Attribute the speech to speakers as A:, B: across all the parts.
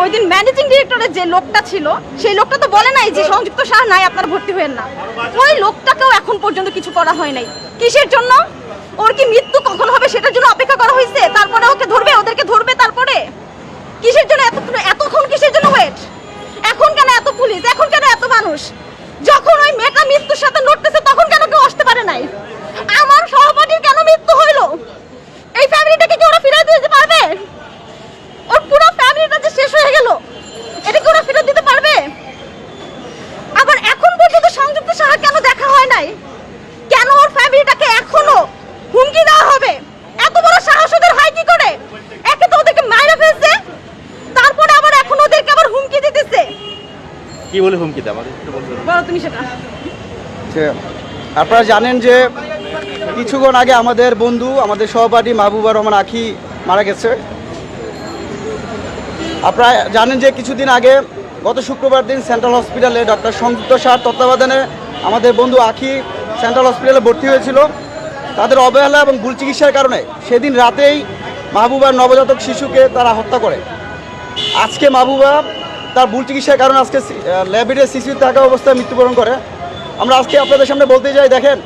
A: ওই দিন ম্যানেজিং ডিরেক্টরের যে লোকটা ছিল, সেই লোকটা তো বলে নাই যে সংযুক্ত শাহ নাই, আপনারা ভর্তি হবেন না। ওই লোকটাকেও এখন পর্যন্ত কিছু করা হয় নাই। কিসের জন্য? ওর কি মৃত্যু কখন হবে সেটার জন্য অপেক্ষা করা হয়েছে? তারপরে ওকে ধরবে? ওদেরকে ধরবে তারপরে? কিসের জন্য এত এতক্ষণ কিসের জন্য ওয়েট এখন কেন এত পুলিশ? এখন কেন এত মানুষ? যখন ওই মেয়েটা মৃত্যুর সাথে লড়তেছে, তখন কেন কেউ আসতে পারে নাই? আমার সহপাঠীর কেন মৃত্যু হইল এই ফ্যামিলিটাকে কি ওরা ফিরে দিতে পারবে ওর পুরো ফ্যামিলিটা যে শেষ হয়ে গেল এটা কি ওরা ফেরত দিতে পারবে আবার এখন পর্যন্ত সংযুক্ত সাহা কেন দেখা হয় নাই কেন ওর ফ্যামিলিটাকে এখনও হুমকি দেওয়া হবে এত বড় সাহস ওদের হয় কি করে একে তো ওদেরকে মাইরা ফেলছে তারপরে আবার এখন ওদেরকে আবার হুমকি দিতেছে
B: কি বলে হুমকি দেয় আমাদের একটু বলতে
A: বলো তুমি সেটা।
C: যে আপনারা জানেন যে কিছুক্ষণ আগে আমাদের বন্ধু আমাদের সহপাঠী মাহবুবা রহমান আখি মারা গেছে। আপনারা জানেন যে কিছুদিন আগে গত শুক্রবার দিন সেন্ট্রাল হসপিটালে ডক্টর সংযুক্ত সার তত্ত্বাবধানে আমাদের বন্ধু আখি সেন্ট্রাল হসপিটালে ভর্তি হয়েছিল। তাদের অবহেলা এবং ভুল চিকিৎসার কারণে সেদিন রাতেই মাহবুবার নবজাতক শিশুকে তারা হত্যা করে। আজকে মাহবুবা তার ভুল চিকিৎসার কারণে আজকে ল্যাবিডে শিশু থাকা অবস্থায় মৃত্যুবরণ করে। আমরা আজকে আপনাদের সামনে বলতে চাই, দেখেন,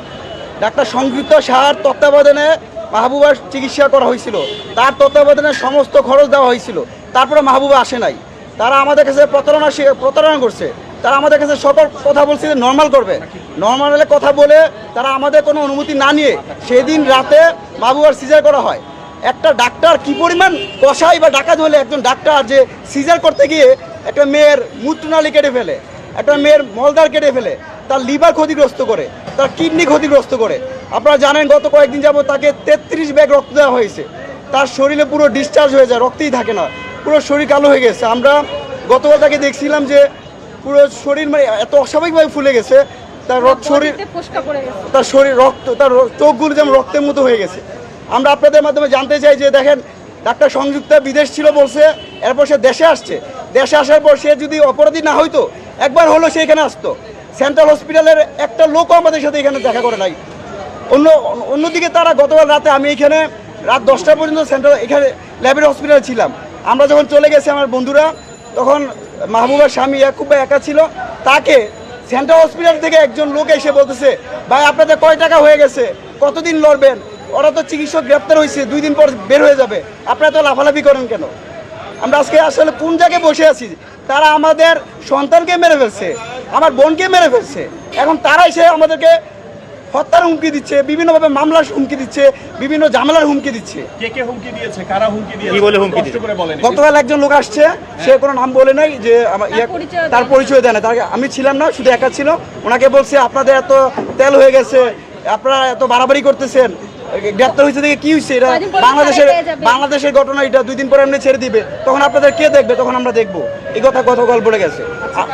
C: ডাক্তার সংযুক্ত সাহার তত্ত্বাবধানে মাহবুবার চিকিৎসা করা হয়েছিল। তার তত্ত্বাবধানে সমস্ত খরচ দেওয়া হয়েছিল। তারপরে মাহবুবা আসে নাই। তারা আমাদের কাছে প্রতারণা প্রতারণা করছে। তারা আমাদের কাছে সকল কথা বলছে যে নর্মাল করবে। নর্মালে কথা বলে তারা আমাদের কোনো অনুমতি না নিয়ে সেদিন রাতে মাহবুবার সিজার করা হয়। একটা ডাক্তার কি পরিমাণ কষাই বা ডাকাত হলে একজন ডাক্তার যে সিজার করতে গিয়ে একটা মেয়ের মূত্রনালী কেটে ফেলে একটা মেয়ের মলদার কেটে ফেলে তার লিভার ক্ষতিগ্রস্ত করে তার কিডনি ক্ষতিগ্রস্ত করে। আপনারা জানেন গত কয়েকদিন যাবত তাকে তেত্রিশ ব্যাগ রক্ত দেওয়া হয়েছে। তার শরীরে পুরো ডিসচার্জ হয়ে যায় রক্তই থাকে না। পুরো শরীর কালো হয়ে গেছে। আমরা গতকাল তাকে দেখছিলাম যে পুরো শরীর মানে এত অস্বাভাবিকভাবে ফুলে গেছে। তার রক্ত শরীর তার শরীর রক্ত তার চোখগুলো যেমন রক্তের মতো হয়ে গেছে। আমরা আপনাদের মাধ্যমে জানতে চাই যে দেখেন ডাক্তার সংযুক্ত বিদেশ ছিল বলছে এরপর সে দেশে আসছে। দেশে আসার পর সে যদি অপরাধী না হইতো, একবার হলো সে এখানে আসতো। সেন্ট্রাল হসপিটালের একটা লোকও আমাদের সাথে এখানে দেখা করে নাই। অন্য, অন্যদিকে তারা গতকাল রাতে আমি এখানে রাত দশটা পর্যন্ত সেন্ট্রাল এখানে ল্যাবের হসপিটালে ছিলাম। আমরা যখন চলে গেছি আমার বন্ধুরা, তখন মাহবুবার স্বামী ইয়াকুব ভাই একা ছিল। তাকে সেন্ট্রাল হসপিটাল থেকে একজন লোক এসে বলতেছে, ভাই, আপনাদের কয় টাকা হয়ে গেছে? কতদিন লড়বেন? ওরা তো চিকিৎসক গ্রেপ্তার হয়েছে, দুই দিন পর বের হয়ে যাবে। আপনারা তো লাফালাফি করেন কেন? আমরা আজকে আসলে কোন জায়গায় বসে আছি? তারা আমাদের সন্তানকে মেরে ফেলছে আমার বোনকে মেরে ফেলছে। এখন তারাই সে আমাদেরকে হত্যার হুমকি দিচ্ছে বিভিন্নভাবে মামলার হুমকি দিচ্ছে বিভিন্ন ঝামেলার হুমকি দিচ্ছে।
D: কে কে হুমকি দিয়েছে? কারা হুমকি দিয়েছে?
B: কি বলে হুমকি দিয়েছে?
C: গতকাল একজন লোক আসছে সে কোনো নাম বলে নাই যে আমার ইয়ে- তার পরিচয় দেয় না তার আমি ছিলাম না শুধু একা ছিল। ওনাকে বলছে আপনাদের এত তেল হয়ে গেছে আপনারা এত বাড়াবাড়ি করতেছেন। গ্রেপ্তার হয়েছে দেখে কি হয়েছে? এটা বাংলাদেশের। বাংলাদেশের ঘটনা এটা। দুই দিন পরে এমনি ছেড়ে দিবে। তখন আপনাদের কে দেখবে? তখন আমরা দেখব। এই কথা গতকাল বলে গেছে। আ-